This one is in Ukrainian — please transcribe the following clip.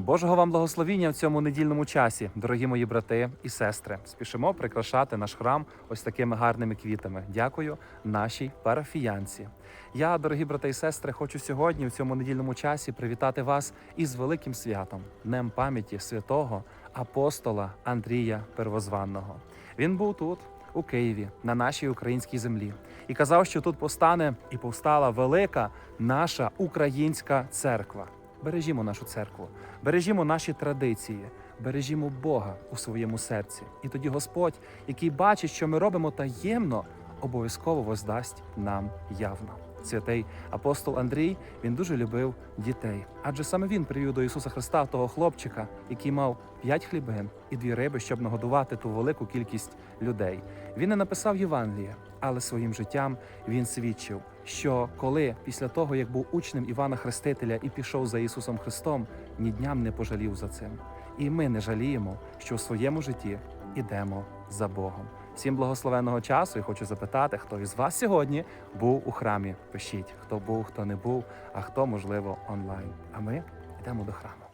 Божого вам благословіння в цьому недільному часі, дорогі мої брати і сестри. Спішимо прикрашати наш храм ось такими гарними квітами. Дякую нашій парафіянці. Я, дорогі брати і сестри, хочу сьогодні, в цьому недільному часі, привітати вас із великим святом, днем пам'яті святого апостола Андрія Первозванного. Він був тут, у Києві, на нашій українській землі, і казав, що тут постане і повстала велика наша українська церква. Бережімо нашу церкву, бережімо наші традиції, бережімо Бога у своєму серці. І тоді Господь, який бачить, що ми робимо таємно, обов'язково воздасть нам явно. Святий апостол Андрій він дуже любив дітей, адже саме він привів до Ісуса Христа того хлопчика, який мав п'ять хлібин і дві риби, щоб нагодувати ту велику кількість людей. Він не написав Євангелія, але своїм життям він свідчив, що коли після того, як був учнем Івана Хрестителя і пішов за Ісусом Христом, ні дням не пожалів за цим. І ми не жаліємо, що в своєму житті ідемо за Богом. Всім благословенного часу і хочу запитати, хто із вас сьогодні був у храмі. Пишіть, хто був, хто не був, а хто можливо онлайн. А ми йдемо до храму.